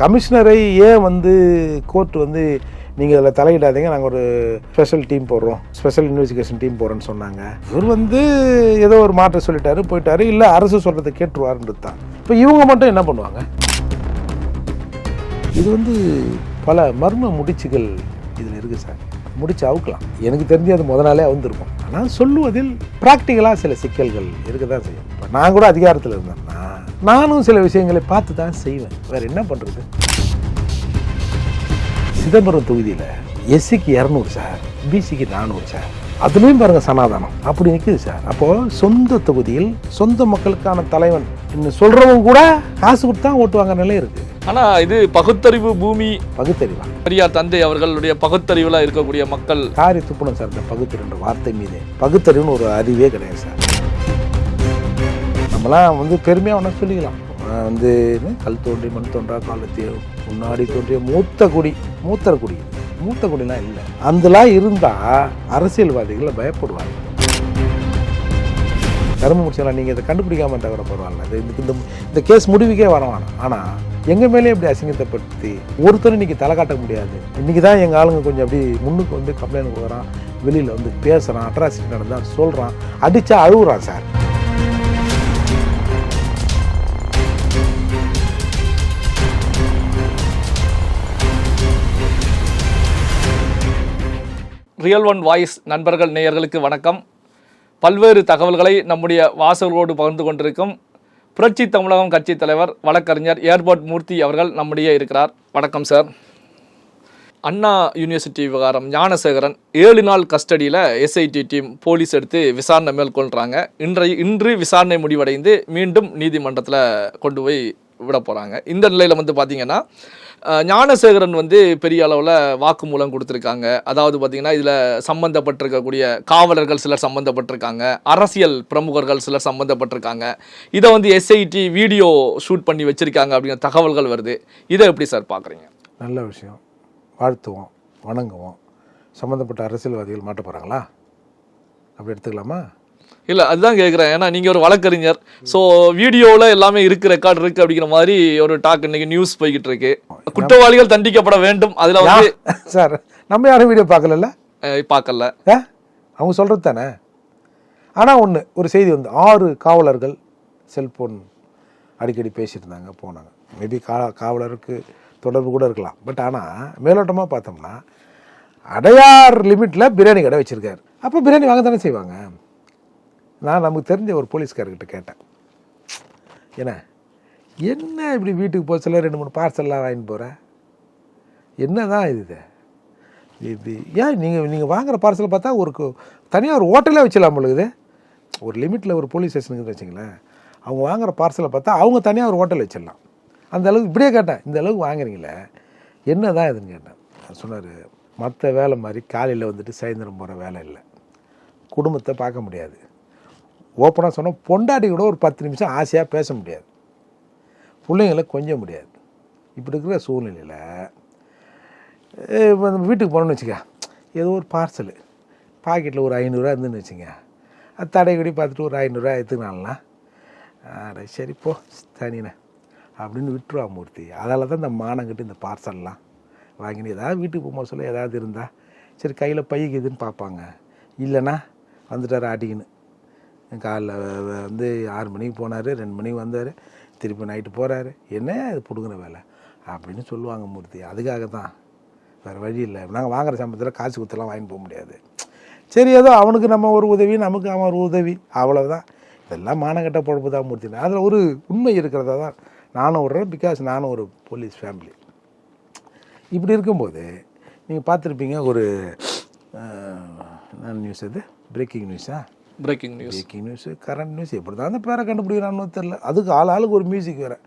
கமிஷனரை ஏன் வந்து கோர்ட் வந்து நீங்கள் அதில் தலையிடாதீங்க? நாங்கள் ஒரு ஸ்பெஷல் டீம் போடுறோம். ஸ்பெஷல் இன்வெஸ்டிகேஷன் டீம் போடுறோன்னு சொன்னாங்க. இவர் வந்து ஏதோ ஒரு மாற்றம் சொல்லிட்டாரு போயிட்டாரு. இல்லை அரசு சொல்கிறத கேட்டுருவாருன்றது தான். இப்போ இவங்க மட்டும் என்ன பண்ணுவாங்க? இது வந்து பல மர்ம முடிச்சுகள் இதில் இருக்குது சார். முடிச்சு அவுக்கலாம். எனக்கு தெரிஞ்சு அது முத நாளே அவுந்திருக்கும். ஆனால் சொல்லுவதில் ப்ராக்டிக்கலாக சில சிக்கல்கள் இருக்க தான் செய்யும். இப்போ நான் கூட அதிகாரத்தில் இருந்தேன்னா நானும் சில விஷயங்களை பார்த்து தான் செய்வேன். வேறு என்ன பண்ணுறது சிதம்பரம் தொகுதியில் எஸ்சிக்கு இரநூறு சார் பிசிக்கு நானூறு சார் அதுலேயும் பாருங்க சனாதனம். அப்படி நிற்குது சார் அப்போது சொந்த தொகுதியில் சொந்த மக்களுக்கான தலைவன் இன்னும் சொல்கிறவங்க கூட காசு கொடுத்து தான் ஓட்டுவாங்க நிலை இருக்குது ஆனா இது பகுத்தறிவு பூமி. பகுத்தறிவா? பெரியார் தந்தை அவர்களுடைய பகுத்தறிவுல இருக்கக்கூடிய மக்கள். காரி துப்புணும் சார் இந்த பகுத்தறிவுன்ற வார்த்தை மீது. பகுத்தறிவுன்னு ஒரு அறிவே கிடையாது சார் நம்மலாம் வந்து பெருமையாக ஒன்றா சொல்லிக்கலாம். வந்து கல் தோன்றி மண் தோன்றா காலத்தையும் முன்னாடி தோன்றிய மூத்த குடி மூத்தர் குடி மூத்த குடிலாம் இல்லை. அந்தலாம் இருந்தால் அரசியல்வாதிகள் பயப்படுவாங்க. கரும்பு முடிச்சலாம் நீங்கள் இதை கண்டுபிடிக்காம இருந்தால் கூட பரவாயில்ல. இது இந்த- இந்த கேஸ் முடிவுக்கே வர வேணாம். ஆனால் எங்கள் மேலே இப்படி அசிங்கத்தைப்படுத்தி ஒருத்தரும் இன்னைக்கு தலை காட்ட முடியாது. இன்னைக்கு தான் எங்கள் ஆளுங்க கொஞ்சம் அப்படி முன்னுக்கு வந்து கம்ப்ளைண்ட் கொடுக்குறான் வெளியில் வந்து பேசுகிறான் அட்ராசிட்டி நடந்தால் சொல்கிறான் அடித்தா அழுகுறான் சார். ரியல் ஒன் வாய்ஸ் நண்பர்கள் நேயர்களுக்கு வணக்கம். பல்வேறு தகவல்களை நம்முடைய வாசகர்களோடு பகிர்ந்து கொண்டிருக்கும் புரட்சி தமிழகம் கட்சி தலைவர் வழக்கறிஞர் ஏர்போர்ட் மூர்த்தி அவர்கள் நம்முடைய இருக்கிறார். வணக்கம் சார். அண்ணா யூனிவர்சிட்டி விவகாரம் ஞானசேகரன் ஏழு நாள் கஸ்டடியில் எஸ்ஐடி டீம் போலீஸ் எடுத்து விசாரணை மேற்கொள்கிறாங்க இன்றைய இன்று விசாரணை முடிவடைந்து மீண்டும் நீதிமன்றத்தில் கொண்டு போய் விட போகிறாங்க இந்த நிலையில் வந்து பார்த்தீங்கன்னா ஞானசேகரன் வந்து பெரிய அளவில் வாக்குமூலம் கொடுத்துருக்காங்க. அதாவது பார்த்தீங்கன்னா இதில் சம்மந்தப்பட்டிருக்கக்கூடிய காவலர்கள் சிலர் சம்மந்தப்பட்டிருக்காங்க அரசியல் பிரமுகர்கள் சிலர் சம்மந்தப்பட்டிருக்காங்க இதை வந்து எஸ்ஐடி வீடியோ ஷூட் பண்ணி வச்சுருக்காங்க அப்படிங்கிற தகவல்கள் வருது. இதை எப்படி சார் பார்க்குறீங்க நல்ல விஷயம். வாழ்த்துவோம் வணங்குவோம். சம்மந்தப்பட்ட அரசியல்வாதிகள் மாட்ட போகிறாங்களா அப்படி எடுத்துக்கலாமா? இல்லை அதுதான் கேட்குறேன் ஏன்னா நீங்கள் ஒரு வழக்கறிஞர். ஸோ வீடியோவில் எல்லாமே இருக்கு ரெக்கார்ட் இருக்கு அப்படிங்கிற மாதிரி ஒரு டாக் இன்னைக்கு நியூஸ் போய்கிட்டு இருக்கு குற்றவாளிகள் தண்டிக்கப்பட வேண்டும். அதில் வந்து சார் நம்ம யாரும் வீடியோ பார்க்கல. ஏ அவங்க சொல்கிறது தானே? ஆனால் ஒன்று ஒரு செய்தி வந்து ஆறு காவலர்கள் செல்போன் அடிக்கடி பேசிட்டு இருந்தாங்க போனாங்க மேபி கா காவலருக்கு தொடர்பு கூட இருக்கலாம். பட் ஆனால் மேலோட்டமாக பார்த்தோம்னா அடையார் லிமிட்டில் பிரியாணி கடை வச்சுருக்காரு. அப்போ பிரியாணி வாங்க தானே செய்வாங்க? நான் நமக்கு தெரிஞ்ச ஒரு போலீஸ்காரர்கிட்ட கேட்டேன். என்ன என்ன இப்படி வீட்டுக்கு போக சொல்ல ரெண்டு மூணு பார்சல்லாம் வாங்கிட்டு போகிறேன் என்ன தான் இது? இது ஏன் நீங்கள் நீங்கள் வாங்குகிற பார்சல் பார்த்தா ஒரு தனியாக ஒரு ஹோட்டலே வச்சிடலாம் பொழுது ஒரு லிமிட்டில் ஒரு போலீஸ் ஸ்டேஷனுக்கு வச்சுங்களேன் அவங்க வாங்குற பார்சலை பார்த்தா அவங்க தனியாக ஒரு ஹோட்டல் வச்சிடலாம். அந்த அளவுக்கு இப்படியே கேட்டேன். இந்த அளவுக்கு வாங்குறீங்களே? என்ன தான் இதுன்னு கேட்டேன். சொன்னார் மற்ற வேலை மாதிரி காலையில் வந்துட்டு சாயந்தரம் போகிற வேலை இல்லை. குடும்பத்தை பார்க்க முடியாது. ஓப்பனாக சொன்னால் பொண்டாட்டி கூட ஒரு பத்து நிமிஷம் ஆசையாக பேச முடியாது. பிள்ளைங்களை கொஞ்சம் முடியாது. இப்படி இருக்கிற சூழ்நிலையில் இப்போ நம்ம வீட்டுக்கு போனோம்னு வச்சுக்க ஏதோ ஒரு பார்சலு பாக்கெட்டில் ஒரு ஐநூறுரூவா இருந்துன்னு வச்சுங்க அது தடைக்கடி பார்த்துட்டு ஒரு ஐநூறுரூவா எடுத்துக்கினாலாம் சரி போ தனிண்ணே அப்படின்னு விட்டுருவா மூர்த்தி. அதால் தான் இந்த மானங்கிட்டு இந்த பார்சல்லாம் வாங்கினு ஏதாவது வீட்டுக்கு போகும்போது சொல்ல ஏதாவது இருந்தால் சரி கையில் பைக்குதுன்னு பார்ப்பாங்க. இல்லைன்னா வந்துட்டார் ஆட்டிக்கின்னு காலைல வந்து ஆறு மணிக்கு போனார் ரெண்டு மணிக்கு வந்தார் திருப்பி நைட்டு போகிறாரு என்ன இது பிடுங்குற வேலை? அப்படின்னு சொல்லுவாங்க மூர்த்தி. அதுக்காக தான் வேறு வழி இல்லை. நாங்கள் வாங்குற சம்பளத்தில் காசு குத்தெல்லாம் வாங்கிட்டு போக முடியாது. சரி ஏதோ அவனுக்கு நம்ம ஒரு உதவி நமக்கு அவன் ஒரு உதவி. அவ்வளோதான் இதெல்லாம் மானகட்ட பொழப்பு தான் மூர்த்தி. அதில் ஒரு உண்மை இருக்கிறதா தான். நானும் விடுறேன் பிகாஸ் நானும் ஒரு போலீஸ் ஃபேமிலி இப்படி இருக்கும்போது நீங்கள் பார்த்துருப்பீங்க ஒரு நியூஸ் அது? Breaking நியூஸா breaking news breaking news current news எப்படி தான் அந்த பேரை கண்டுபிடிக்கிறான்னு தெரில அதுக்கு ஆள் ஆளுக்கு ஒரு மியூசிக் வேறு.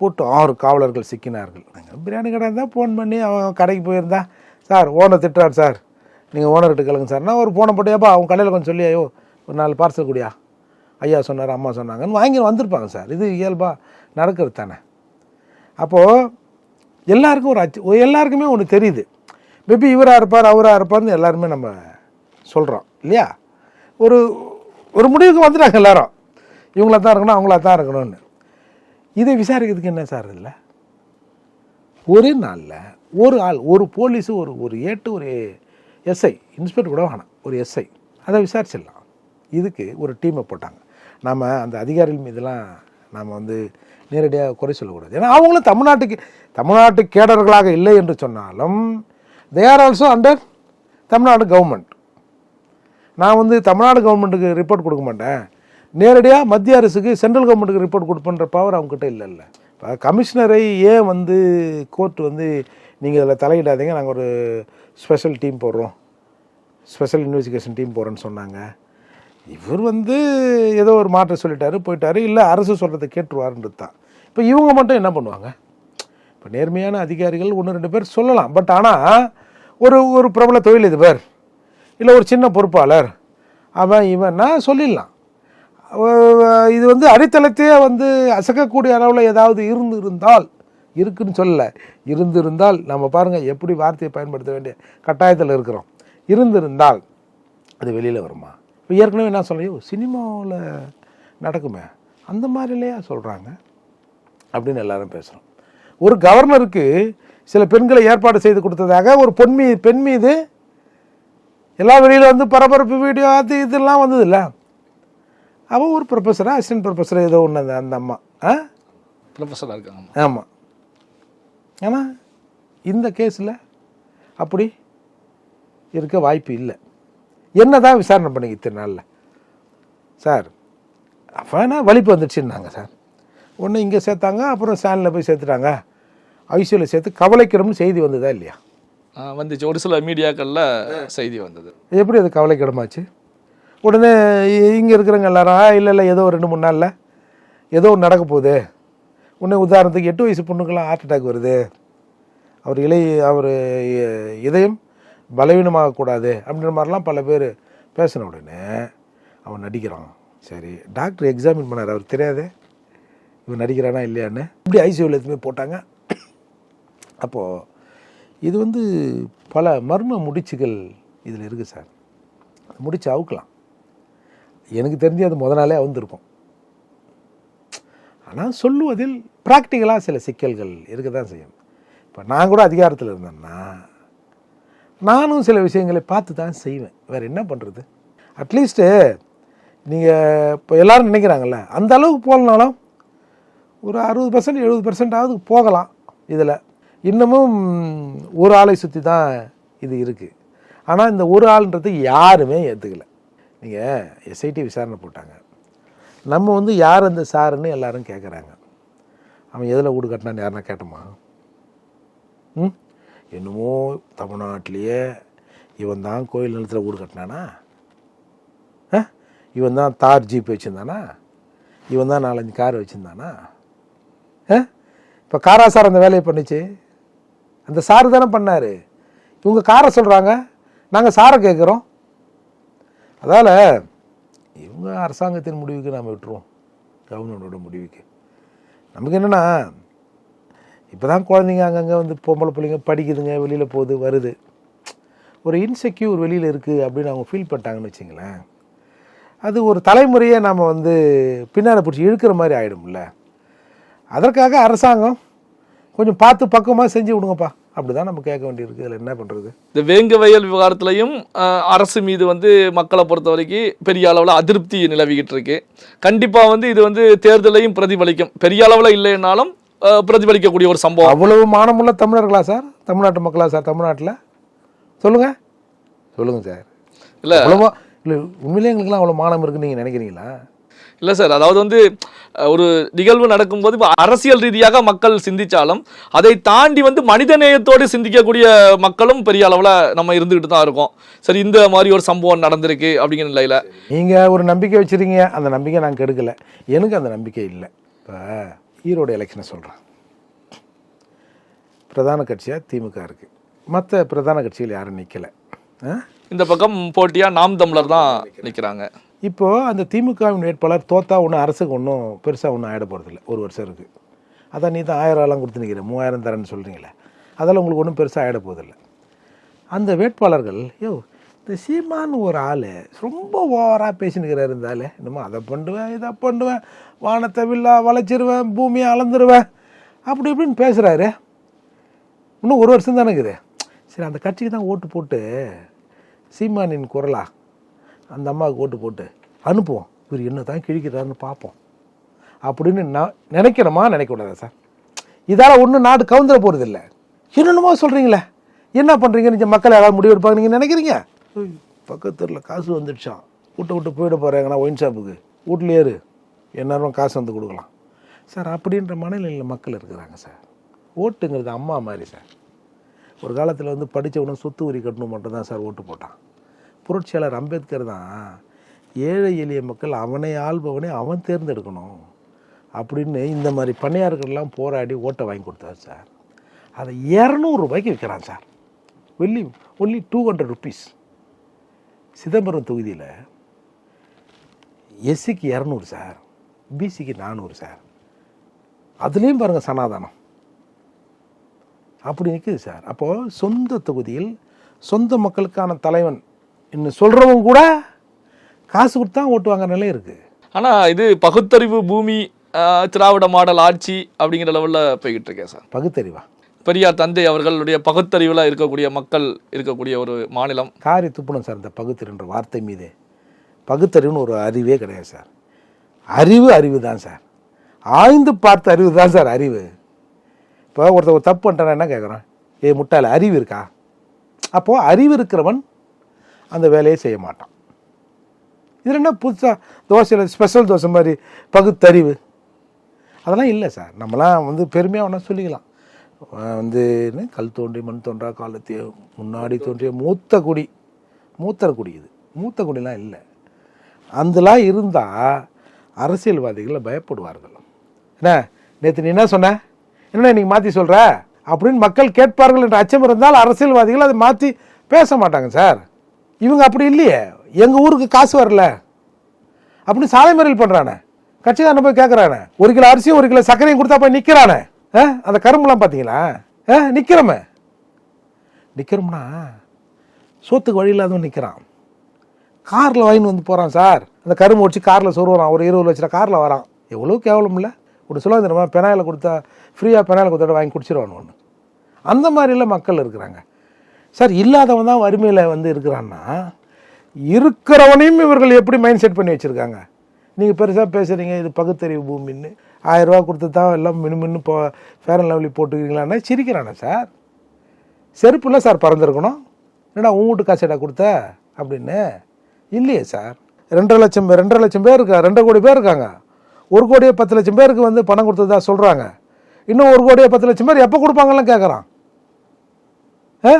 போட்டு ஆறு காவலர்கள் சிக்கினார்கள். நாங்கள் பிரியாணி கடை இருந்தால் ஃபோன் பண்ணி அவன் கடைக்கு போயிருந்தா சார் ஓனர் திட்டுறார் சார். நீங்கள் ஓனர்கிட்ட கேளுங்க சார். நான் ஒரு ஃபோனை போட்டியாப்பா அவன் கடையில் கொஞ்சம் சொல்லி ஐயோ ஒரு நாலு பார்சல் குடியா? ஐயா சொன்னார் அம்மா சொன்னாங்கன்னு வாங்கி வந்திருப்பாங்க சார். இது இயல்பாக நடக்கிறது தானே? அப்போது எல்லாருக்கும் ஒரு அச்சு எல்லாருக்குமே ஒன்று தெரியுது. மேபி இவராக இருப்பார் அவராக இருப்பார்னு எல்லாருமே நம்ம சொல்கிறோம் இல்லையா? ஒரு ஒரு முடிவுக்கு வந்துட்டாங்க எல்லாரும். இவங்கள தான் இருக்கணும் அவங்கள தான் இருக்கணும்னு. இதை விசாரிக்கிறதுக்கு என்ன சார் இதில்? ஒரே நாளில் ஒரு ஆள் ஒரு போலீஸு ஒரு ஒரு ஏட்டு ஒரு எஸ்ஐ இன்ஸ்பெக்டர் கூட வேணாம் ஒரு எஸ்ஐ. அதை விசாரிச்சிடலாம். இதுக்கு ஒரு டீமை போட்டாங்க. நாம் அந்த அதிகாரிகள் மீதெல்லாம் நாம் வந்து நேரடியாக குறை சொல்லக்கூடாது. ஏன்னா அவங்களும் தமிழ்நாட்டுக்கு தமிழ்நாட்டு கேடர்களாக இல்லை என்று சொன்னாலும் they are also under Tamil Nadu government நான் வந்து தமிழ்நாடு கவர்மெண்ட்டுக்கு ரிப்போர்ட் கொடுக்க மாட்டேன். நேரடியாக மத்திய அரசுக்கு சென்ட்ரல் கவர்மெண்ட்டுக்கு ரிப்போர்ட் கொடுப்பன்ற பவர் அவங்ககிட்ட இல்லை இப்போ கமிஷனரை ஏன் வந்து கோர்ட் வந்து நீங்கள் இதில் தலையிடாதீங்க? நாங்கள் ஒரு ஸ்பெஷல் டீம் போடுறோம். ஸ்பெஷல் இன்வெஸ்டிகேஷன் டீம் போகிறோன்னு சொன்னாங்க. இவர் வந்து ஏதோ ஒரு மாற்றம் சொல்லிட்டாரு போயிட்டாரு. இல்லை அரசு சொல்கிறத கேட்டுருவாருன்றது தான் இப்போ இவங்க மட்டும் என்ன பண்ணுவாங்க? இப்போ நேர்மையான அதிகாரிகள் ஒன்று ரெண்டு பேர் சொல்லலாம். பட் ஆனால் ஒரு ஒரு பிரபல தொழிலதிபர் இல்லை ஒரு சின்ன பொறுப்பாளர் அவன் இவன்னா சொல்லிடலாம். இது வந்து அடித்தளத்தையே வந்து அசக்கக்கூடிய அளவில் ஏதாவது இருந்து இருந்தால் இருக்குன்னு சொல்லலை. இருந்திருந்தால் நம்ம பாருங்கள் எப்படி வார்த்தையை பயன்படுத்த வேண்டிய கட்டாயத்தில் இருக்கிறோம். இருந்திருந்தால் அது வெளியில் வருமா? இப்போ ஏற்கனவே என்ன சொல்லையோ சினிமாவில் நடக்குமே அந்த மாதிரிலையா சொல்கிறாங்க அப்படின்னு எல்லாரும் பேசுகிறோம் ஒரு கவர்னருக்கு சில பெண்களை ஏற்பாடு செய்து கொடுத்ததாக ஒரு பொன் மீது பெண் மீது எல்லா வெளியில் வந்து பரபரப்பு வீடியோ அது இதெல்லாம் வந்தது இல்லை அவள் ஒரு ப்ரொஃபஸரா அசிஸ்டன்ட் ப்ரொஃபஸர் ஏதோ ஒன்று அந்த அந்த அம்மா. ஆ? ப்ரொஃபஸராக இருக்காங்க ஆமாம் ஆனால் இந்த கேஸில் அப்படி இருக்க வாய்ப்பு இல்லை. என்ன தான் விசாரணை பண்ணி இத்தனை நாளில்? சார் அப்போனா வலிப்பு வந்துடுச்சுன்னாங்க சார். ஒன்று இங்கே சேர்த்தாங்க அப்புறம் ஸ்டாண்டில் போய் சேர்த்துட்டாங்க. ஐசியூவில் சேர்த்து கவலைக்கிடம்னு செய்தி வந்ததா இல்லையா? வந்துச்சு ஒரு சில மீடியாக்களில் செய்தி வந்தது. எப்படி அது கவலைக்கிடமாச்சு? உடனே இங்கே இருக்கிறவங்க எல்லாரும் "ஆ, இல்லை இல்லை ஏதோ ரெண்டு மூணு நாளில் ஏதோ ஒன்று நடக்க போகுது. உடனே உதாரணத்துக்கு எட்டு வயசு பொண்ணுக்கெல்லாம் ஹார்ட் அட்டாக் வருது. அவர் இலை அவர் இதயம் பலவீனமாகக்கூடாது அப்படின்ற மாதிரிலாம் பல பேர் பேசின உடனே அவன் நடிக்கிறான். சரி டாக்டர் எக்ஸாமின் பண்ணார். அவர் தெரியாதே. இவன் நடிக்கிறானா இல்லையான்னு. இப்படி ஐசியூவில் எதுவுமே போட்டாங்க. அப்போது இது வந்து பல மர்ம முடிச்சுகள் இதில் இருக்குது சார். முடிச்சு அவுக்கலாம். எனக்கு தெரிஞ்சு அது முத நாளே அவுந்திருக்கும். ஆனால் சொல்லுவதில் ப்ராக்டிக்கலாக சில சிக்கல்கள் இருக்க தான் செய்யும். இப்போ நான் கூட அதிகாரத்தில் இருந்தேன்னா நானும் சில விஷயங்களை பார்த்து தான் செய்வேன். வேறு என்ன பண்ணுறது அட்லீஸ்ட்டு நீங்கள் இப்போ எல்லோரும் நினைக்கிறாங்கல்ல அந்த அளவுக்கு போகலனாலும் ஒரு அறுபது பர்சன்ட் எழுபது பர்சன்டாவது போகலாம் இதில். இன்னமும் ஒரு ஆளை சுற்றி தான் இது இருக்குது ஆனால் இந்த ஒரு ஆள்ன்றது யாருமே ஏற்றுக்கல நீங்கள் எஸ்ஐடி விசாரணை போட்டாங்க. நம்ம வந்து யார் அந்த சாருன்னு எல்லாரும் கேட்குறாங்க அவன் எதில் வீடு கட்டினான்னு யாருன்னா கேட்டோமா? ம்? என்னமோ தமிழ்நாட்டிலேயே இவன் தான் கோயில் நிலத்தில் வீடு கட்டினானா? ஆ? இவன் தான் தார் ஜீப் வச்சுருந்தானா? இவன் தான் நாலஞ்சு கார் வச்சுருந்தானா? ஆ? இப்போ காரா சார் அந்த வேலையை பண்ணிச்சு. அந்த சார் தானே பண்ணார். இவங்க காரை சொல்கிறாங்க நாங்கள் சாரை கேட்குறோம் அதால் இவங்க அரசாங்கத்தின் முடிவுக்கு நாம் விட்டுருவோம். கவர்மெண்டோட முடிவுக்கு. நமக்கு என்னென்னா இப்போ தான் குழந்தைங்க அங்கங்கே வந்து பொம்பளை பிள்ளைங்க படிக்குதுங்க வெளியில் போகுது வருது. ஒரு இன்செக்யூர் வெளியில் இருக்குது அப்படின்னு அவங்க ஃபீல் பண்ணிட்டாங்கன்னு வச்சுங்களேன். அது ஒரு தலைமுறையை நாம் வந்து பின்னால் பிடிச்சி இழுக்கிற மாதிரி ஆகிடும்ல அதற்காக அரசாங்கம் கொஞ்சம் பார்த்து பக்குவமாக செஞ்சு விடுங்கப்பா. அப்படி தான் நம்ம கேட்க வேண்டியிருக்கு. இதில் என்ன பண்ணுறது இந்த வேங்க வயல் விவகாரத்திலையும் அரசு மீது வந்து மக்களை பொறுத்த வரைக்கும் பெரிய அளவில் அதிருப்தி நிலவிக்கிட்டு இருக்கு. கண்டிப்பாக வந்து இது வந்து தேர்தலையும் பிரதிபலிக்கும். பெரிய அளவில் இல்லைன்னாலும் பிரதிபலிக்கக்கூடிய ஒரு சம்பவம். அவ்வளவு மானமுள்ள தமிழர்களா சார்? தமிழ்நாட்டு மக்களா சார்? தமிழ்நாட்டில்? சொல்லுங்கள் சொல்லுங்கள் சார். இல்லை. அவ்வளவா இல்லை உண்மையிலே எங்களுக்குலாம் அவ்வளோ மானம் இருக்குன்னு நீங்கள் நினைக்கிறீங்களா? இல்லை சார் அதாவது வந்து ஒரு நிகழ்வு நடக்கும்போது இப்போ அரசியல் ரீதியாக மக்கள் சிந்திச்சாலும் அதை தாண்டி வந்து மனிதநேயத்தோடு சிந்திக்கக்கூடிய மக்களும் பெரிய அளவில் நம்ம இருந்துக்கிட்டு தான் இருக்கோம். சரி இந்த மாதிரி ஒரு சம்பவம் நடந்திருக்கு அப்படிங்கிற நிலையில். நீங்கள் ஒரு நம்பிக்கை வச்சுருக்கீங்க. அந்த நம்பிக்கை நான் கெடுக்கல. எனக்கு அந்த நம்பிக்கை இல்லை. இப்போ ஈரோடு எலெக்ஷனை சொல்கிறேன் பிரதான கட்சியாக திமுக இருக்குது மற்ற பிரதான கட்சிகள் யாரும் நிற்கலை இந்த பக்கம் போட்டியாக நாம் தமிழர் தான் நிற்கிறாங்க இப்போது அந்த திமுகவின் வேட்பாளர் தோத்தா ஒன்றும் அரசுக்கு ஒன்றும் பெருசாக ஒன்றும் ஆகிட போகிறதில்ல ஒரு வருஷம் இருக்குது அதான் நீ தான் ஆயிரம் எல்லாம் கொடுத்து நிற்கிற மூவாயிரம் தரேன்னு சொல்கிறீங்களே அதெல்லாம் உங்களுக்கு ஒன்றும் பெருசாக ஆகிட போகிறதில்ல அந்த வேட்பாளர்கள் யோ இந்த சீமான்னு ஒரு ஆள் ரொம்ப ஓவராக பேசினுக்கிறாரு இருந்தாலே என்னமோ அதை பண்ணுவேன் இதை பண்ணுவேன் வானத்தை வில்லா வளைச்சிருவேன் பூமியை அளந்துருவேன். அப்படி இப்படின்னு பேசுகிறாரு இன்னும் ஒரு வருஷம் தானே இருக்குது. சரி அந்த கட்சிக்கு தான் ஓட்டு போட்டு சீமானின் குரலா அந்த அம்மாவுக்கு ஓட்டு போட்டு அனுப்புவோம். இவர் என்ன தான் கிழிக்கிறாருன்னு பார்ப்போம். அப்படின்னு நான் நினைக்கிறோமா நினைக்கக்கூடாதா சார்? இதால் ஒன்றும் நாடு கவுந்துட போகிறது இல்லை என்னென்னமோ சொல்கிறீங்களே என்ன பண்ணுறீங்க நீங்கள் மக்கள் யாராவது முடிவு எடுப்பாங்க? நீங்கள் நினைக்கிறீங்க? ஐய், காசு வந்துடுச்சான் விட்டு விட்டு போயிட போகிறாங்கண்ணா ஒயின் ஷாப்புக்கு. வீட்டில் இரு எந்நேரம் காசு வந்து கொடுக்கலாம். சார் அப்படின்ற மனநிலையில் மக்கள் இருக்கிறாங்க சார். ஓட்டுங்கிறது அம்மா மாதிரி சார். ஒரு காலத்தில் வந்து படித்தவனும் சொத்து வரி கட்டணும் மட்டும் தான் சார் ஓட்டு போட்டான். புரட்சியாளர் அம்பேத்கர் தான் ஏழை எளிய மக்கள் அவனை ஆள்பவனை அவன் தேர்ந்தெடுக்கணும் அப்படின்னு இந்த மாதிரி பண்ணையார்கள்லாம் போராடி ஓட்டை வாங்கி கொடுத்தாரு சார். அதை இரநூறுபாய்க்கு விற்கிறான் sir. Only only two hundred rupees Chidambaram தொகுதியில் எஸ்சிக்கு இரநூறு சார் பிசிக்கு நானூறு சார். அதுலேயும் பாருங்கள் சனாதனம். அப்படி நிற்குது சார். அப்போது சொந்த தொகுதியில் சொந்த மக்களுக்கான தலைவன் இன்னும் சொல்கிறவங்க கூட காசு கொடுத்தா ஓட்டு வாங்குற நிலை இருக்குது ஆனா இது பகுத்தறிவு பூமி திராவிட மாடல் ஆட்சி அப்படிங்கிற லெவல்ல போய்கிட்டு இருக்கேன் சார். பகுத்தறிவா? பெரியார் தந்தை அவர்களுடைய பகுத்தறிவுல இருக்கக்கூடிய மக்கள் இருக்கக்கூடிய ஒரு மாநிலம். காரி துப்பணும் சார் இந்த பகுத்தறிவுன்ற வார்த்தை மீது. பகுத்தறிவுன்னு ஒரு அறிவே கிடையாது சார். அறிவு அறிவு தான் சார். ஆய்ந்து பார்த்த அறிவு தான் சார் அறிவு. இப்போ ஒருத்தர் ஒரு தப்பு பண்ணிட்டானா என்ன கேட்குறான் ஏ முட்டாள அறிவு இருக்கா? அப்போது அறிவு இருக்கிறவன் அந்த வேலையை செய்ய மாட்டான். இதில் என்ன புதுசாக தோசையில் ஸ்பெஷல் தோசை மாதிரி பகுத்தறிவு? அதெல்லாம் இல்லை சார். நம்மலாம் வந்து பெருமையாக ஒன்றா சொல்லிக்கலாம். வந்து என்ன கல் தோன்றி மண் தோன்றா காலத்திய முன்னாடி தோன்றிய மூத்த குடி மூத்தர குடி இது. மூத்த குடிலாம் இல்லை. அதெல்லாம் இருந்தால் அரசியல்வாதிகளை பயப்படுவார்கள். என்ன நேற்று நீ என்ன சொன்ன? என்ன நீங்கள் மாற்றி சொல்கிற அப்படின்னு மக்கள் கேட்பார்கள் என்ற அச்சம் இருந்தால் அரசியல்வாதிகள் அதை மாற்றி பேச மாட்டாங்க சார். இவங்க அப்படி இல்லையே. எங்கள் ஊருக்கு காசு வரல. அப்படின்னு சாலை மறியல் பண்ணுறானே கட்சிக்காரன் போய் கேட்குறானே ஒரு கிலோ அரிசியும் ஒரு கிலோ சர்க்கரையும் கொடுத்தா போய் நிற்கிறானே அந்த கரும்புலாம் பார்த்தீங்களா? நிற்கிறோமே நிற்கிறோம்னா சோத்துக்கு வழி இல்லாதவன் நிற்கிறான் காரில் வாங்கின்னு வந்து போகிறான் சார். அந்த கரும்பு வச்சு காரில் சொருவான் ஒரு இருபது லட்சம் காரில் வரான். எவ்வளோ கேவலம் இல்லை. ஒரு சொல்ல பெனாயில் கொடுத்தா ஃப்ரீயாக பெனாயில் கொடுத்தா வாங்கி குடிச்சிருவான் ஒன்று அந்த மாதிரிலாம் மக்கள் இருக்கிறாங்க. சார் இல்லாதவன் தான் வறுமையில் வந்து இருக்கிறான்னா இருக்கிறவனையும் இவர்கள் எப்படி மைண்ட் செட் பண்ணி வச்சுருக்காங்க? நீங்கள் பெருசாக பேசுகிறீங்க இது பகுத்தறிவு பூமின்னு. ஆயிரம் கொடுத்து தான் எல்லாம் மினு மின்னு போ ஃபேர் அண்ட் லவ்லி போட்டுக்கிறீங்களான்னா சிரிக்கிறானே சார்? செருப்புல சார் பறந்துருக்கணும். என்னடா உன் வீட்டு காசேடா கொடுத்த? அப்படின்னு. இல்லையே சார். ரெண்டரை லட்சம் பேர் ரெண்டரை லட்சம் பேர் இருக்கா ரெண்டரை கோடி பேர் இருக்காங்க. ஒரு கோடியே பத்து லட்சம் பேருக்கு வந்து பணம் கொடுத்ததா சொல்கிறாங்க இன்னும் ஒரு கோடியே பத்து லட்சம் பேர் எப்போ கொடுப்பாங்கலாம் கேட்குறான் ஆ?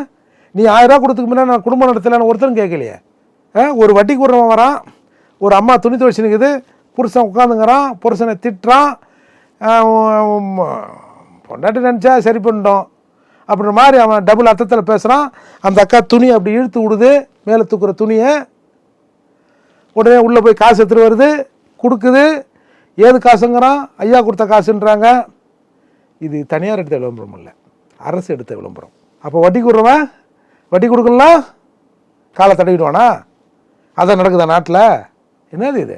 நீ ஆயிரம் ரூபா கொடுத்துக்கு முன்னாடி நான் குடும்பம் நடத்தலைன்னு ஒருத்தரும் கேட்கலையே. ஒரு வட்டி கூடுறவன் வரான். ஒரு அம்மா துணி துவைச்சு நிற்குது புருஷன் உட்காந்துங்கிறான் புருஷனை திட்டுறான். பொண்டாட்டி நினச்சா சரி பண்ணிட்டோம். அப்படின்ற மாதிரி அவன் டபுள் அர்த்தத்தில் பேசுகிறான் அந்த அக்கா துணி அப்படி இழுத்து விடுது. மேலே தூக்குற துணியை. உடனே உள்ளே போய் காசு எடுத்துகிட்டு வருது. கொடுக்குது. ஏது காசுங்கிறான்? ஐயா கொடுத்த காசுன்றாங்க. இது தனியார் எடுத்த விளம்பரம் இல்லை. அரசு எடுத்த விளம்பரம். அப்போ வட்டி கொடுறவன்? வட்டி கொடுக்கலாம் காலை தடவிடுவானா? அதான் நடக்குதா நாட்டில்? என்னது இது?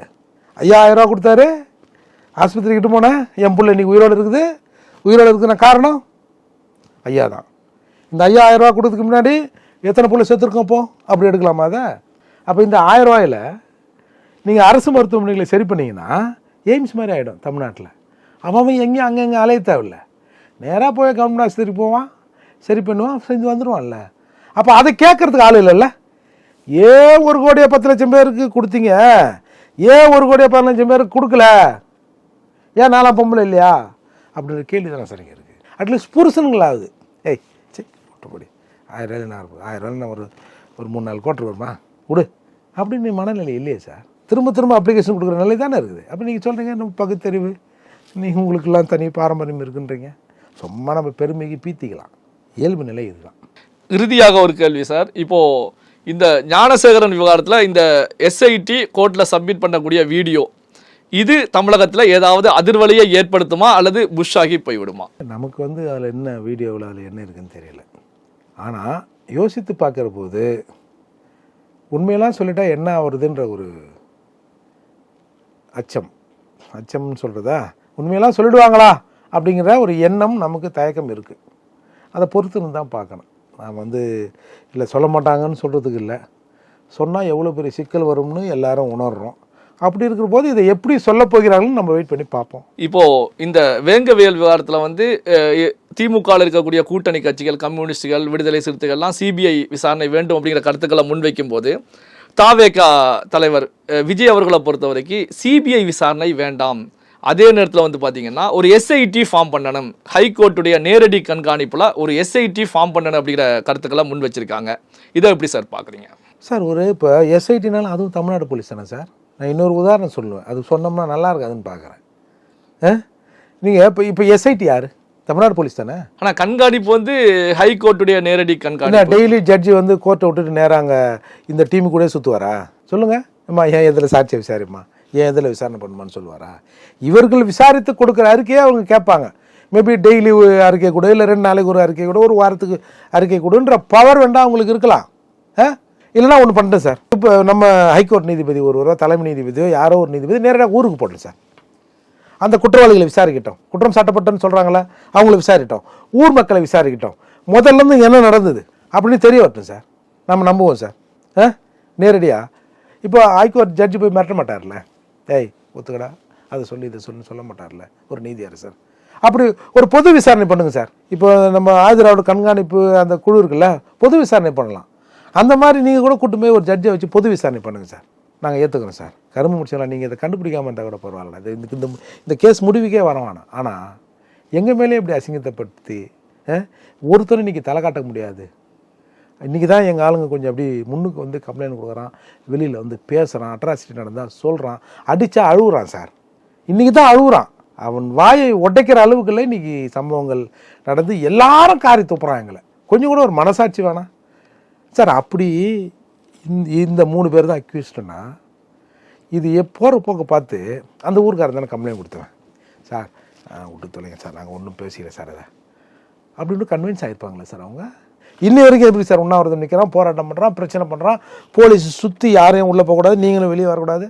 ஐயாயிரம் கொடுத்தாரு. ஆஸ்பத்திரி கிட்ட போனேன். என் பிள்ளை இன்றைக்கி உயிரோடு இருக்குது. உயிரோடு இருக்குதுன்னா காரணம்? ஐயா தான் இந்த ஐயாயிரம் ரூபா கொடுத்ததுக்கு முன்னாடி எத்தனை பிள்ளை செத்துருக்கோம் அப்போ அப்படி எடுக்கலாமா அதை? அப்போ இந்த ஆயிரம் ரூபாயில் நீங்கள் அரசு மருத்துவமனைகளை சரி பண்ணிங்கன்னா எய்ம்ஸ் மாதிரி ஆகிடும் தமிழ்நாட்டில். அவன் அவன் எங்கேயும் அங்கங்கே அலைய தேவையில்ல. நேராக போய் கவர்மெண்ட் ஆஸ்பத்திரிக்கு போவான். சரி பண்ணுவான். செஞ்சு வந்துடுவான்ல அப்போ அதை கேட்கறதுக்கு ஆள் இல்லைல்ல? ஏன் ஒரு கோடியே பத்து லட்சம் பேருக்கு கொடுத்தீங்க. ஏன் ஒரு கோடியே பதினஞ்சு பேருக்கு கொடுக்கல. ஏன் நாலாம் பொம்பளை இல்லையா? அப்படின்ற கேள்வி தானே சார் இருக்குது அட்லீஸ்ட் புருஷனுங்களாவது ஏய் சரி போட்டபடி ஆயிரம் ரூபாய் நான் இருக்கும் ஆயிரம் ரூபாய் நான் ஒரு ஒரு மூணு நாலு கோட்டர் வருமா? விடு. அப்படின்னு மனநிலை இல்லையே சார். திரும்ப திரும்ப அப்ளிகேஷன் கொடுக்குற நிலை தானே இருக்குது. அப்போ நீங்கள் சொல்கிறீங்க நம்ம பகுத்தறிவு. நீங்கள் உங்களுக்கெல்லாம் தனி பாரம்பரியம் இருக்குன்றீங்க. சும்மா நம்ம பெருமைக்கு பீத்திக்கலாம். இயல்பு நிலை இதுதான். இறுதியாக ஒரு கேள்வி சார். இப்போது இந்த ஞானசேகரன் விவகாரத்தில் இந்த எஸ்ஐடி கோர்ட்டில் சப்மிட் பண்ணக்கூடிய வீடியோ இது தமிழகத்தில் ஏதாவது அதிர்வலியை ஏற்படுத்துமா அல்லது புஷ் ஆகி போய்விடுமா? நமக்கு வந்து அதில் என்ன வீடியோவில் அதில் என்ன இருக்குன்னு தெரியல. ஆனால் யோசித்து பார்க்குற போது உண்மையெல்லாம் சொல்லிட்டா என்ன ஆகுறதுன்ற ஒரு அச்சம். அச்சம்னு சொல்கிறதா உண்மையெல்லாம் சொல்லிடுவாங்களா? அப்படிங்கிற ஒரு எண்ணம் நமக்கு தயக்கம் இருக்குது அதை பொறுத்துன்னு தான் பார்க்கணும். நான் வந்து இல்லை சொல்ல மாட்டாங்கன்னு சொல்கிறதுக்கு இல்லை. சொன்னால் எவ்வளோ பெரிய சிக்கல் வரும்னு எல்லாரும் உணர்றோம். அப்படி இருக்கிற போது இதை எப்படி சொல்ல போகிறாங்கன்னு நம்ம வெயிட் பண்ணி பார்ப்போம். இப்போ இந்த வேங்கவியல் விவகாரத்தில் வந்து திமுகவில் இருக்கக்கூடிய கூட்டணி கட்சிகள் கம்யூனிஸ்டுகள் விடுதலை சிறுத்தைகள்லாம் சிபிஐ விசாரணை வேண்டும் அப்படிங்கிற கருத்துக்களை முன்வைக்கும் போது தாவேகா தலைவர் விஜய் அவர்களை பொறுத்த வரைக்கும் சிபிஐ விசாரணை வேண்டாம். அதே நேரத்தில் வந்து பார்த்தீங்கன்னா ஒரு எஸ்ஐடி ஃபார்ம் பண்ணணும். ஹைகோர்ட்டுடைய நேரடி கண்காணிப்பில் ஒரு எஸ்ஐடி ஃபார்ம் பண்ணணும் அப்படிங்கிற கருத்துக்களை முன் வச்சிருக்காங்க. இதை எப்படி சார் பார்க்குறீங்க சார் ஒரு இப்போ எஸ்ஐடினாலும் அதுவும் தமிழ்நாடு போலீஸ் தானே சார்? நான் இன்னொரு உதாரணம் சொல்லுவேன். அது சொன்னோம்னா நல்லா இருக்காதுன்னு பார்க்குறேன் ஆ? நீங்கள் இப்போ இப்போ எஸ்ஐடி யார்? தமிழ்நாடு போலீஸ் தானே? ஆனால் கண்காணிப்பு வந்து ஹைகோர்ட்டுடைய நேரடி கண்காணிப்பு. டெய்லி ஜட்ஜி வந்து கோர்ட்டை விட்டுட்டு நேராங்க இந்த டீமு கூட சுற்றுவாரா சொல்லுங்கள் அம்மா ஏன் எதில் சாட்சியை விசாரிம்மா? ஏன் இதில் விசாரணை பண்ணுமான்னு சொல்லுவாரா? இவர்கள் விசாரித்து கொடுக்குற அறிக்கையை அவங்க கேட்பாங்க. மேபி டெய்லி அறிக்கை கொடு இல்லை ரெண்டு நாளைக்கு ஒரு அறிக்கை கொடு ஒரு வாரத்துக்கு அறிக்கை கொடுன்ற பவர் வேண்டாம் அவங்களுக்கு இருக்கலாம். ஆ? இல்லைனா ஒன்று பண்ணுறேன் சார். இப்போ நம்ம ஹைகோர்ட் நீதிபதி ஒருவரோ தலைமை நீதிபதியோ யாரோ ஒரு நீதிபதி நேரடியாக ஊருக்கு போட்டேன் சார். அந்த குற்றவாளிகளை விசாரிக்கட்டும். குற்றம் சாட்டப்பட்டன்னு சொல்கிறாங்களே அவங்கள விசாரிட்டோம். ஊர் மக்களை விசாரிக்கட்டும். முதல்ல இருந்து என்ன நடந்தது அப்படின்னு தெரிய வரட்டும் சார். நம்ம நம்புவோம் சார். ஆ? நேரடியாக இப்போ ஹைகோர்ட் ஜட்ஜி போய் மிரட்ட மாட்டார்ல. ஏய் ஒத்துக்கடா. அதை சொல்லி இதை சொல்லி சொல்ல மாட்டார்ல. ஒரு நீதியரசர். அப்படி ஒரு பொது விசாரணை பண்ணுங்கள் சார். இப்போ நம்ம ஆஜராவோட கண்காணிப்பு அந்த குழு இருக்குல்ல பொது விசாரணை பண்ணலாம். அந்த மாதிரி நீங்கள் கூட கூட்டு போய் ஒரு ஜட்ஜை வச்சு பொது விசாரணை பண்ணுங்கள் சார். நாங்கள் ஏற்றுக்கிறோம் சார். கரும்பு முடிச்சலாம் நீங்கள் இதை கண்டுபிடிக்காம இருந்தால் கூட பரவாயில்ல. இது இந்த இந்த- இந்த கேஸ் முடிவுக்கே வர வேணாம் ஆனால் எங்கள் மேலே இப்படி அசிங்கத்தைப்படுத்தி அஹ், ஒருத்தரும் இன்னைக்கு தலை காட்ட முடியாது. இன்றைக்கி தான் எங்கள் ஆளுங்க கொஞ்சம் அப்படி முன்னுக்கு வந்து கம்ப்ளைண்ட் கொடுக்குறான் வெளியில் வந்து பேசுகிறான் அட்ராசிட்டி நடந்தால் சொல்கிறான் அடித்தா அழுகுறான் சார். இன்றைக்கி தான் அழுகுறான் அவன் வாயை உடைக்கிற அளவுக்குள்ள இன்றைக்கி சம்பவங்கள் நடந்து எல்லாரும் காரி துப்புறான் எங்களை. கொஞ்சம் கூட ஒரு மனசாட்சி வேணாம். சார் அப்படி இந்த இந்த மூணு பேர் தான் அக்யூஸ்டுன்னா இது போகிற போக்க பார்த்து அந்த ஊருக்காரன் தானே கம்ப்ளைண்ட் கொடுத்துவேன் சார் விட்டு தொலைங்க சார் நாங்கள் ஒன்றும் பேசிக்கிறேன் சார் அதை அப்படின்னு கன்வின்ஸ் ஆகிருப்பாங்களே சார் அவங்க? இன்னும் வரைக்கும் எப்படி சார் உண்ணாவிரதம் நிற்கிறான் போராட்டம் பண்ணுறான் பிரச்சனை பண்ணுறான் போலீஸ் சுற்றி யாரையும் உள்ளே போகக்கூடாது நீங்களும் வெளியே வரக்கூடாது.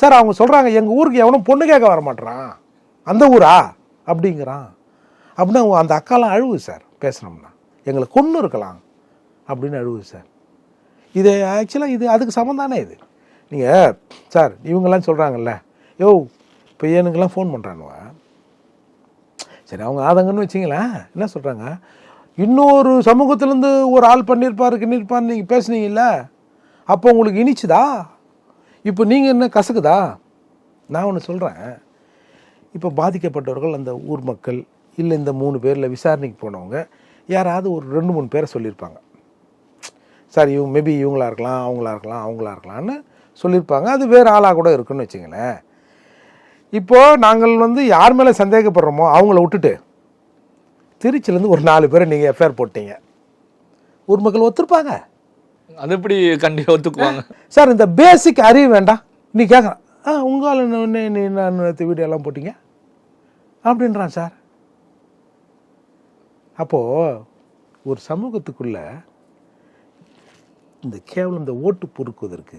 சார் அவங்க சொல்கிறாங்க எங்கள் ஊருக்கு எவனும் பொண்ணு கேட்க வரமாட்றான். அந்த ஊரா? அப்படிங்கிறான். அப்படின்னா அந்த அக்காலாம் அழுவு சார் பேசுனோம்னா. எங்களை கொன்று இருக்கலாம் அப்படின்னு அழுவு சார். இது ஆக்சுவலாக இது அதுக்கு சமம் தானே இது. நீங்கள் சார் இவங்கெல்லாம் சொல்கிறாங்கல்ல யோ பையனுக்கெல்லாம் ஃபோன் பண்ணுறானுவ சரி அவங்க ஆதங்கன்னு வச்சிங்களேன் என்ன சொல்கிறாங்க இன்னொரு சமூகத்திலேருந்து ஒரு ஆள் பண்ணியிருப்பாரு கிண்ணிருப்பார்னு நீங்கள் பேசுனீங்கல்ல அப்போ உங்களுக்கு இனிச்சுதா? இப்போ நீங்கள் என்ன கசக்குதா? நான் ஒன்று சொல்கிறேன் இப்போ பாதிக்கப்பட்டவர்கள் அந்த ஊர் மக்கள் இல்லை இந்த மூணு பேரில் விசாரணைக்கு போனவங்க யாராவது ஒரு ரெண்டு மூணு பேரை சொல்லியிருப்பாங்க. சார் இவங்க மேபி இவங்களா இருக்கலாம் அவங்களா இருக்கலாம் அவங்களா இருக்கலாம்னு சொல்லியிருப்பாங்க. அது வேறு ஆளாக கூட இருக்குன்னு வச்சுங்களேன் இப்போது நாங்கள் வந்து யார் மேலே சந்தேகப்படுறோமோ அவங்கள விட்டுட்டு திருச்சியிலேருந்து ஒரு நாலு பேரை நீங்கள் எஃப்ஐஆர் போட்டீங்க. ஊர் மக்கள் ஒத்துருப்பாங்க அது எப்படி கண்டிப்பாக ஒத்துக்குவாங்க? சார் இந்த பேசிக் அறிவு வேண்டாம். நீ கேட்குறான் ஆ உங்களால் ஒன்று நீ நான் வீடியோ எல்லாம் போட்டீங்க? அப்படின்றான் சார். அப்போது ஒரு சமூகத்துக்குள்ள இந்த கேவலம் இந்த ஓட்டு பொறுக்குவதற்கு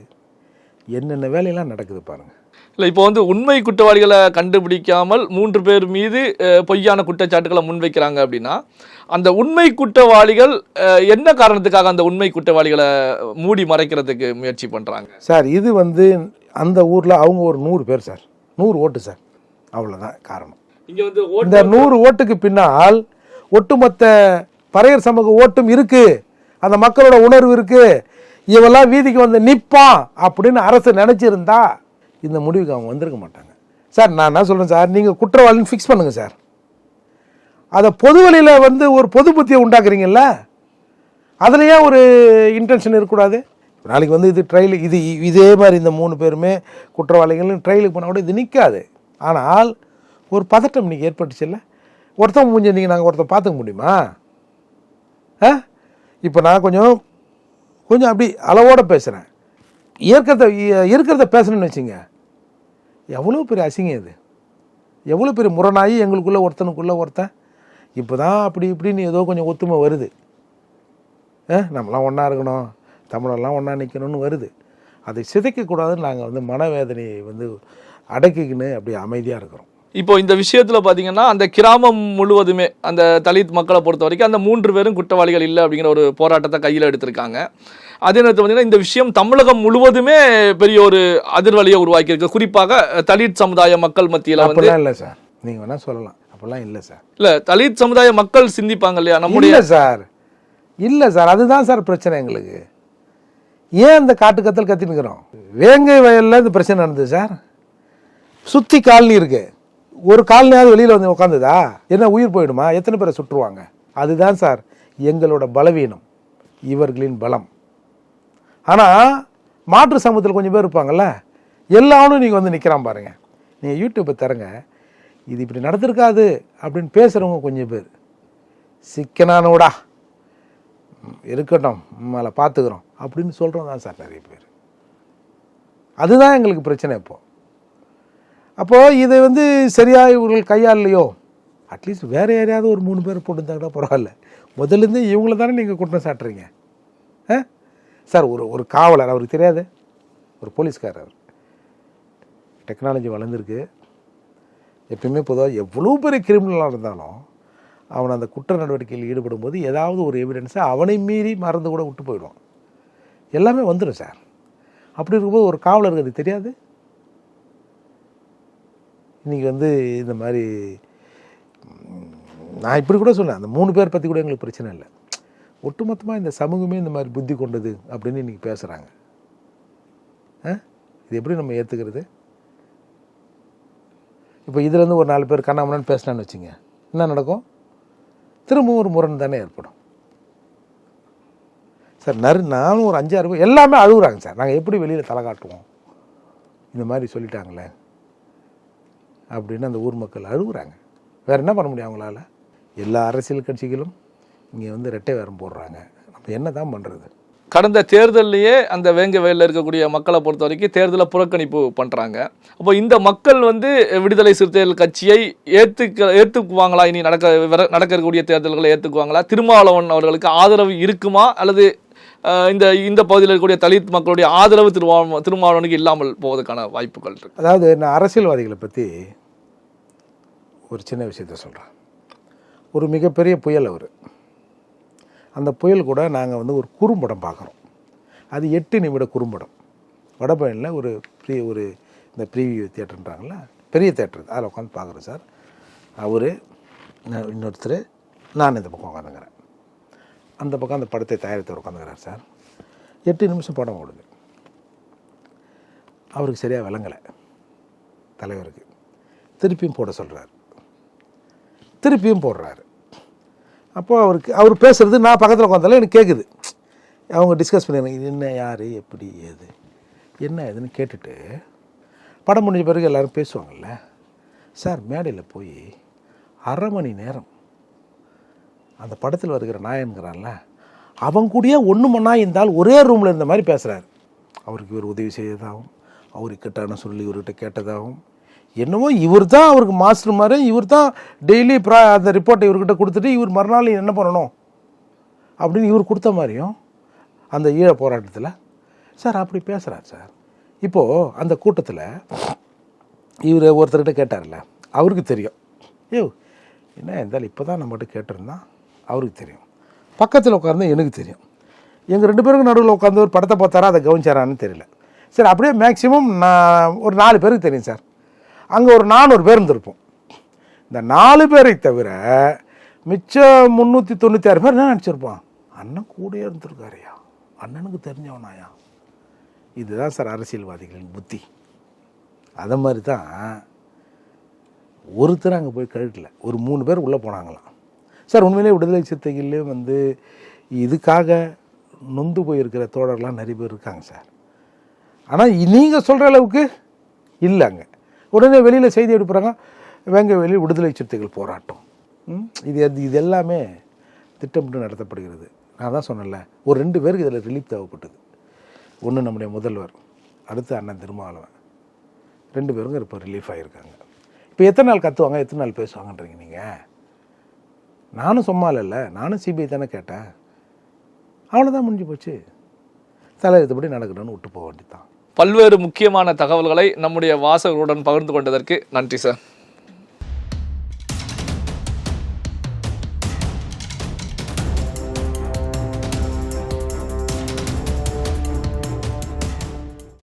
என்னென்ன வேலையெல்லாம் நடக்குது பாருங்கள் இல்லை இப்போ வந்து உண்மை குற்றவாளிகளை கண்டுபிடிக்காமல் மூன்று பேர் மீது பொய்யான குற்றச்சாட்டுகளை முன்வைக்கிறாங்க அப்படின்னா அந்த உண்மை குற்றவாளிகள் என்ன காரணத்துக்காக அந்த உண்மை குற்றவாளிகளை மூடி மறைக்கிறதுக்கு முயற்சி பண்றாங்க? சார் இது வந்து அந்த ஊரில் அவங்க ஒரு நூறு பேர் சார். நூறு ஓட்டு சார். அவ்வளோதான் காரணம். இங்க வந்து இந்த நூறு ஓட்டுக்கு பின்னால் ஒட்டுமொத்த பறையர் சமூக ஓட்டும் இருக்கு. அந்த மக்களோட உணர்வு இருக்கு. இவெல்லாம் வீதிக்கு வந்து நிற்பான் அப்படின்னு அரசு நினைச்சிருந்தா இந்த முடிவுக்கு அவங்க வந்திருக்க மாட்டாங்க. சார் நான் என்ன சொல்கிறேன் சார்? நீங்கள் குற்றவாளின்னு ஃபிக்ஸ் பண்ணுங்கள் சார். அதை பொது வழியில் வந்து ஒரு பொது புத்தியை உண்டாக்குறீங்கல்ல? அதுலேயே ஒரு இன்டென்ஷன் இருக்கக்கூடாது. நாளைக்கு வந்து இது ட்ரையல் இது இதே மாதிரி இந்த மூணு பேருமே குற்றவாளிகளும் ட்ரையலுக்கு போனால் கூட இது நிற்காது ஆனால் ஒரு பதட்டம் இன்னைக்கு ஏற்பட்டுச்சுல்ல? ஒருத்தன் முடிஞ்ச நீங்கள் நாங்கள் ஒருத்தன் பார்த்துக்க முடியுமா? ஆ? இப்போ நான் கொஞ்சம் கொஞ்சம் அப்படி அளவோட பேசுகிறேன் இருக்கிறத இருக்கிறத பேசணும்னு வச்சுங்க. எவ்வளோ பெரிய அசிங்கம் இது. எவ்வளோ பெரிய முரணாகி எங்களுக்குள்ளே ஒருத்தனுக்குள்ளே ஒருத்தன். இப்போ தான் அப்படி இப்படின்னு ஏதோ கொஞ்சம் ஒத்துமை வருது. ஆ நம்மளாம் ஒன்றா இருக்கணும். தமிழெல்லாம் ஒன்றா நிற்கணும்னு வருது. அதை சிதைக்கக்கூடாதுன்னு நாங்கள் வந்து மனவேதனையை வந்து அடக்கிக்கின்னு அப்படி அமைதியாக இருக்கிறோம். இப்போ இந்த விஷயத்தில் பார்த்தீங்கன்னா அந்த கிராமம் முழுவதுமே அந்த தலித் மக்களை பொறுத்த வரைக்கும் அந்த மூன்று பேரும் குற்றவாளிகள் இல்லை அப்படிங்கிற ஒரு போராட்டத்தை கையில் எடுத்திருக்காங்க. அதே நேரத்தில் பார்த்தீங்கன்னா இந்த விஷயம் தமிழகம் முழுவதுமே பெரிய ஒரு அதிர்வலியை உருவாக்கி இருக்கு குறிப்பாக தலித் சமுதாய மக்கள் மத்தியில வந்து இல்லை சார். நீங்கள் வேணால் சொல்லலாம். அப்படிலாம் இல்லை சார். இல்ல தலித் சமுதாய மக்கள் சிந்திப்பாங்க இல்லையா? நம்முடைய சார். இல்லை சார். அதுதான் சார் பிரச்சனை எங்களுக்கு. ஏன் இந்த காட்டு கத்தல் கத்தினுக்கிறோம் வேங்கை வயலில் இந்த பிரச்சனை நடந்தது சார். சுற்றி காலனி இருக்கு. ஒரு காலனியாவது வெளியில் வந்து உட்காந்துதா என்ன உயிர் போயிடுமா? எத்தனை பேரை சுட்டுருவாங்க அதுதான் சார் எங்களோட பலவீனம். இவர்களின் பலம். ஆனால் மாற்று சமூகத்தில் கொஞ்சம் பேர் இருப்பாங்கல்ல? எல்லாரும் நீங்கள் வந்து நிற்கிறான் பாருங்கள் நீங்கள் யூடியூப்பை தரங்க. இது இப்படி நடந்திருக்காது அப்படின்னு பேசுகிறவங்க கொஞ்சம் பேர். சிக்கனானோடா இருக்கட்டும் மேலே பார்த்துக்குறோம் அப்படின்னு சொல்கிறோம் தான் சார் நிறைய பேர். அதுதான் எங்களுக்கு பிரச்சனை இப்போது அப்போது இதை வந்து சரியாக இவர்கள் கையாளலையோ? அட்லீஸ்ட் வேறு யாரையாவது ஒரு மூணு பேர் போட்டுருந்தாங்கன்னா பரவாயில்ல. முதல்லேருந்து இவங்கள தானே நீங்கள் குற்றம் சாட்டுறீங்க. ஆ? சார் ஒரு ஒரு காவலர் அவருக்கு தெரியாது. ஒரு போலீஸ்காரர். அவர் டெக்னாலஜி வளர்ந்துருக்கு. எப்பயுமே பொதுவாக எவ்வளோ பெரிய கிரிமினலாக இருந்தாலும் அவன் அந்த குற்ற நடவடிக்கையில் ஈடுபடும் போது ஏதாவது ஒரு எவிடன்ஸை அவனை மீறி மறந்து கூட விட்டு போயிடும். எல்லாமே வந்துடும் சார். அப்படி இருக்கும்போது ஒரு காவலருக்கு அது தெரியாது? இன்றைக்கி வந்து இந்த மாதிரி நான் இப்படி கூட சொன்னேன். அந்த மூணு பேர் பற்றி கூட எங்களுக்கு பிரச்சனை இல்லை. ஒட்டுமொத்தமாக இந்த சமூகமே இந்த மாதிரி புத்தி கொண்டது அப்படின்னு இன்றைக்கி பேசுகிறாங்க ஆ? இது எப்படி நம்ம ஏற்றுக்கிறது இப்போ இதுலேருந்து ஒரு நாலு பேர் கண்ணாமண்ணான்னு பேசினான்னு வச்சுங்க. என்ன நடக்கும்? திரும்பவும் ஒரு முரண் தானே ஏற்படும். சார் நறு நானும் ஒரு அஞ்சாறு பேர் எல்லாமே அழுகுறாங்க சார். நாங்கள் எப்படி வெளியில் தலை காட்டுவோம்? இந்த மாதிரி சொல்லிட்டாங்களே. அப்படின்னு அந்த ஊர் மக்கள் அழுகுறாங்க. வேறு என்ன பண்ண முடியும் அவங்களால? எல்லா அரசியல் கட்சிகளும் இங்கே வந்து ரெட்டை வேரம் போடுறாங்க. நம்ம என்ன தான் பண்ணுறது கடந்த தேர்தல்லையே அந்த வேங்க வயலில் இருக்கக்கூடிய மக்களை பொறுத்த வரைக்கும் தேர்தலை புறக்கணிப்பு பண்ணுறாங்க அப்போ இந்த மக்கள் வந்து விடுதலை சிறுத்தைகள் கட்சியை ஏற்றுக்க ஏற்றுக்குவாங்களா இனி நடக்க நடக்க இருக்கக்கூடிய தேர்தல்களை ஏற்றுக்குவாங்களா திருமாவளவன் அவர்களுக்கு ஆதரவு இருக்குமா? அல்லது இந்த இந்த பகுதியில் இருக்கக்கூடிய தலித் மக்களுடைய ஆதரவு திருமா திருமாவளவனுக்கு இல்லாமல் போவதற்கான வாய்ப்புகள் இருக்கு. அதாவது நான் அரசியல்வாதிகளை பற்றி ஒரு சின்ன விஷயத்த சொல்கிறேன் ஒரு மிகப்பெரிய புயல் அவர். அந்த புயல் கூட நாங்கள் வந்து ஒரு குறும்படம் பார்க்குறோம். அது எட்டு நிமிட குறும்படம். வடபழனியில் ஒரு ப்ரீ ஒரு இந்த ப்ரீவியூ தியேட்டர்ன்றாங்களா பெரிய தேட்டர் அதில் உட்காந்து பார்க்குறோம் சார். அவர் இன்னொருத்தர் நான் இந்த பக்கம் உட்காந்துங்கிறேன் அந்த பக்கம் அந்த படத்தை தயாரித்தவர் உட்காந்துக்கிறார் சார். எட்டு நிமிஷம் படம் ஓடுது. அவருக்கு சரியாக விளங்கலை. தலைவருக்கு. திருப்பியும் போட சொல்கிறார் திருப்பியும் போடுறாரு. அப்போது அவருக்கு அவர் பேசுகிறது நான் பக்கத்தில் உட்காந்தாலும் எனக்கு கேட்குது அவங்க டிஸ்கஸ் பண்ணிடுறாங்க இது என்ன யார் எப்படி ஏது என்ன ஏதுன்னு கேட்டுட்டு படம் முடிஞ்ச பிறகு எல்லோரும் பேசுவாங்கள்ல சார் மேடையில் போய் அரை மணி நேரம் அந்த படத்தில் வருகிற நாயன்கிறான்ல அவங்க கூடயே ஒன்று மண்ணா இருந்தால் ஒரே ரூமில் இருந்த மாதிரி பேசுகிறாரு அவருக்கு இவர் உதவி செய்ததாகவும் அவருக்கு கிட்டான சொல்லி இவர்கிட்ட கேட்டதாகவும் என்னமோ இவர் தான் அவருக்கு மாஸ்டர் மாதிரி இவர் தான் டெய்லி ப்ரா அந்த ரிப்போர்ட்டை இவர்கிட்ட கொடுத்துட்டு இவர் மறுநாள் என்ன பண்ணணும்? அப்படின்னு இவர் கொடுத்த மாதிரியும் அந்த ஈழ போராட்டத்தில் சார் அப்படி பேசுகிறார் சார். இப்போது அந்த கூட்டத்தில் இவர் ஒருத்தர்கிட்ட கேட்டார்ல அவருக்கு தெரியும். ஐயோ என்ன இருந்தாலும் இப்போ தான் நம்மகிட்ட கேட்டிருந்தான் அவருக்கு தெரியும். பக்கத்தில் உட்காந்து எனக்கு தெரியும். எங்கள் ரெண்டு பேருக்கும் நடுவில் உட்காந்து ஒரு படத்தை பார்த்தாரா அதை கவனிச்சாரான்னு தெரியல. சரி அப்படியே மேக்ஸிமம் நான் ஒரு நாலு பேருக்கு தெரியும் சார். அங்கே ஒரு நானூறு பேர் இருந்திருப்போம். இந்த நாலு பேரை தவிர மிச்சம் முந்நூற்றி தொண்ணூற்றி ஆறு பேர் என்ன நினச்சிருப்பான் அண்ணன் கூடயே இருந்திருக்காருயா அண்ணனுக்கு தெரிஞ்சவனாயா இதுதான் சார் அரசியல்வாதிகளின் புத்தி. அதை மாதிரி தான் ஒருத்தர் அங்கே போய் கழட்டல. ஒரு மூணு பேர் உள்ளே போனாங்களாம். சார் உண்மையிலே விடுதலை சிறுத்தைகளிலே வந்து இதுக்காக நொந்து போயிருக்கிற தோழர்லாம் நிறைய பேர் இருக்காங்க சார். ஆனால் நீங்கள் சொல்கிற அளவுக்கு இல்லை அங்கே. உடனே வெளியில் செய்தி எடுப்புறாங்க. வேங்க வெளியில் விடுதலை சிறுத்தைகள் போராட்டம். ம், இது அது இது எல்லாமே திட்டமிட்டு நடத்தப்படுகிறது. நான் தான் சொன்னேன்ல ஒரு ரெண்டு பேருக்கு இதில் ரிலீஃப் தேவைப்பட்டது. ஒன்று நம்முடைய முதல்வர் அடுத்து அண்ணன் திருமாவளவன். ரெண்டு பேரும் இப்போ ரிலீஃப் ஆகியிருக்காங்க இப்போ எத்தனை நாள் கத்துவாங்க எத்தனை நாள் பேசுவாங்கன்றீங்க நீங்கள் நானும் சும்மா இல்லைல்ல நானும் சிபிஐ தானே கேட்டேன். அவ்வளோதான் முடிஞ்சு போச்சு. தலையெழுத்தபடி நடக்கணும்னு விட்டு போக வேண்டியதான் பல்வேறு முக்கியமான தகவல்களை நம்முடைய வாசகர்களுடன் பகிர்ந்து கொண்டதற்கு நன்றி சார்.